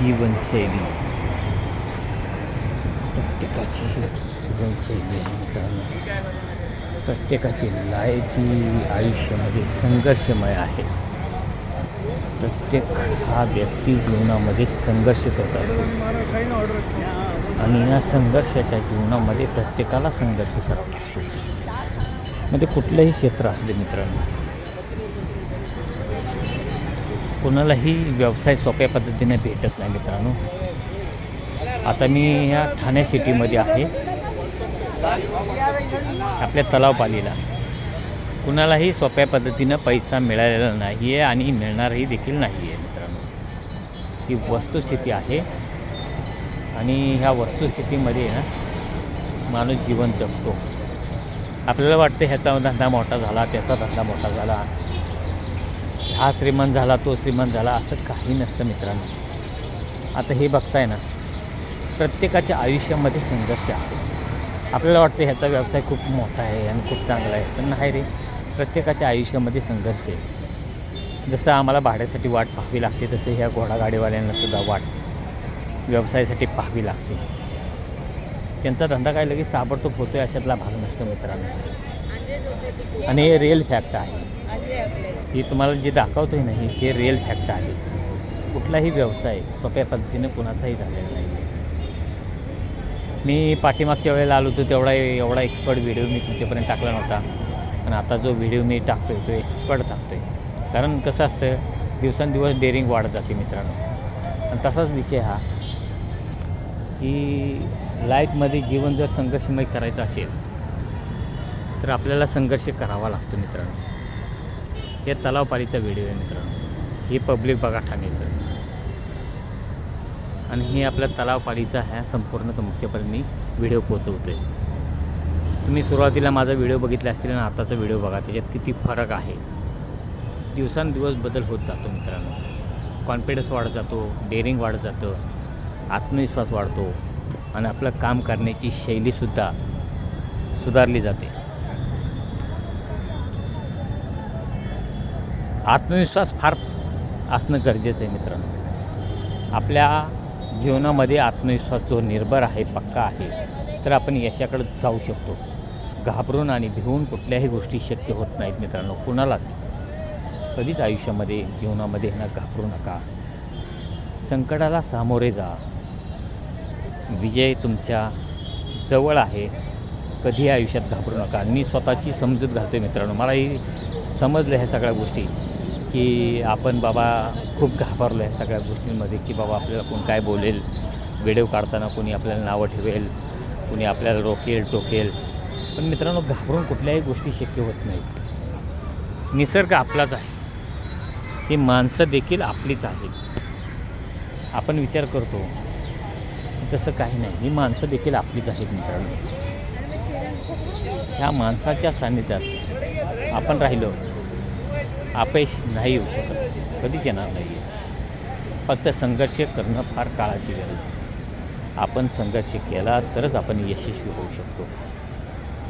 जीवनशैली प्रत्येकाची ही जीवनशैली आहे मित्रांनो प्रत्येकाची लाईफ ही आयुष्यामध्ये संघर्षमय आहे. प्रत्येक हा व्यक्ती जीवनामध्ये संघर्ष करत असतो आणि या संघर्षाच्या जीवनामध्ये प्रत्येकाला संघर्ष करावा लागतो. म्हणजे कुठलंही क्षेत्र असले मित्रांनो कोणालाही व्यवसाय सोप्या पद्धतीने भेटत नाही मित्रांनो. आता मी ह्या ठाणे सिटीमध्ये आहे. आपल्या तलावपालीला. कुणालाही सोप्या पद्धतीनं पैसा मिळालेला नाही आहे आणि मिळणारही देखील नाही आहे मित्रांनो. ही वस्तुस्थिती आहे. आणि ह्या वस्तुस्थितीमध्ये ना माणूस जीवन जगतो. आपल्याला वाटतं ह्याचा धंदा मोठा झाला त्याचा धंदा मोठा झाला. हा श्रीमंत झाला तो श्रीमंत झाला असं काही नसतं मित्रांनो. आता हे बघताय ना प्रत्येकाच्या आयुष्यामध्ये संघर्ष आहे. आपल्याला वाटतं ह्याचा व्यवसाय खूप मोठा आहे आणि खूप चांगला आहे पण नाही रे. प्रत्येकाच्या आयुष्यामध्ये संघर्ष आहे. जसं आम्हाला भाड्यासाठी वाट पाहावी लागते तसं ह्या घोडागाडीवाल्यांना सुद्धा वाट व्यवसायासाठी पाहावी लागते. त्यांचा धंदा काय लगेच ताबडतोब होतो आहे अशातला भाग नसतो मित्रांनो. आणि हे रिअल फॅक्ट आहे. ही तुम्हाला जे दाखवतो आहे नाही हे रिअल फॅक्ट आहे. कुठलाही व्यवसाय सोप्या पद्धतीने कुणाचाही झालेला नाही. मी पाठीमागच्या वेळेला आलो होतो तेवढा एवढा एक्सपर्ट व्हिडिओ मी तुमच्यापर्यंत टाकला नव्हता. पण आता जो व्हिडिओ मी टाकतो आहे तो एक्सपर्ट टाकतो आहे कारण कसं असतं दिवसेंदिवस डेअरिंग वाढत जाते मित्रांनो. आणि तसाच विषय हा की लाईफमध्ये जीवन जर संघर्षमय करायचं असेल तर आपल्याला संघर्ष करावा लागतो मित्रांनो. हे तलावपालीचा व्हिडिओ आहे मित्रांनो. हे पब्लिक बघा ठाण्याचं. आणि हे आपल्या तलावपालीचा ह्या संपूर्ण मुख्यपर्यंत मी व्हिडिओ पोचवतो आहे तुम्ही सुरुवातीला माझा व्हिडिओ बघितला असतील आणि आताचा व्हिडिओ बघा त्याच्यात किती फरक आहे. दिवसांदिवस बदल होत जातो मित्रांनो. कॉन्फिडन्स वाढत जातो डेअरिंग वाढत जातं आत्मविश्वास वाढतो आणि आपलं काम करण्याची शैलीसुद्धा सुधारली जाते. आत्मविश्वास फार असणं गरजेचं आहे मित्रांनो. आपल्या जीवनामध्ये आत्मविश्वास जो निर्भर आहे पक्का आहे तर आपण यशाकडे जाऊ शकतो. घाबरून आणि भिवून कुठल्याही गोष्टी शक्य होत नाहीत मित्रांनो. कुणालाच कधीच आयुष्यामध्ये जीवनामध्ये ना घाबरू नका. संकटाला सामोरे जा. विजय तुमच्या जवळ आहे. कधी आयुष्यात घाबरू नका. मी स्वतःची समजूत घालतो मित्रांनो. मलाही समजलं ह्या सगळ्या गोष्टी. की आपण बाबा खूप घाबरलो आहे सगळ्या गोष्टींमध्ये की बाबा आपल्याला कोण काय बोलेल. व्हिडिओ काढताना कोणी आपल्याला नावं ठेवेल कोणी आपल्याला रोकेल टोकेल. पण मित्रांनो घाबरून कुठल्याही गोष्टी शक्य होत नाहीत निसर्ग आपलाच आहे. ही माणसं देखील आपलीच आहेत. आपण विचार करतो तसं काही नाही. ही माणसं देखील आपलीच आहेत मित्रांनो. ह्या माणसाच्या सान्निध्यात आपण राहिलो. अपयश नाही येऊ शकत कधीच येणार नाही आहे फक्त संघर्ष करणं फार काळाची गरज आहे आपण संघर्ष केला तरच आपण यशस्वी होऊ शकतो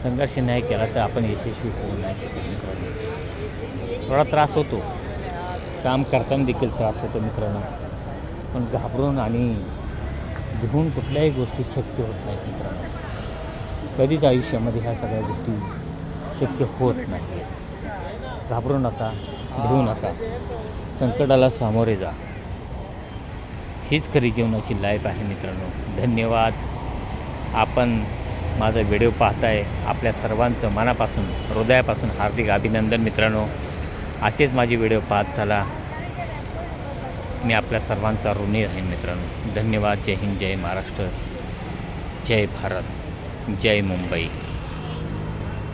संघर्ष नाही केला तर आपण यशस्वी होऊ नाही शकत मित्रांनो थोडा त्रास होतो काम करताना देखील त्रास होतो मित्रांनो पण घाबरून आणि घेऊन कुठल्याही गोष्टी शक्य होत नाहीत मित्रांनो कधीच आयुष्यामध्ये ह्या सगळ्या गोष्टी शक्य होत नाही घाबरू नका भिवू नका. संकटाला सामोरे जा. हीच खरी जीवनाची लाईफ आहे मित्रांनो. धन्यवाद. आपण माझा व्हिडिओ पाहताय. आपल्या सर्वांचं मनापासून हृदयापासून हार्दिक अभिनंदन मित्रांनो. असेच माझे व्हिडिओ पाहत चला. मी आपल्या सर्वांचा ऋणी राहीन मित्रांनो. धन्यवाद. जय हिंद जय महाराष्ट्र. जय भारत. जय मुंबई.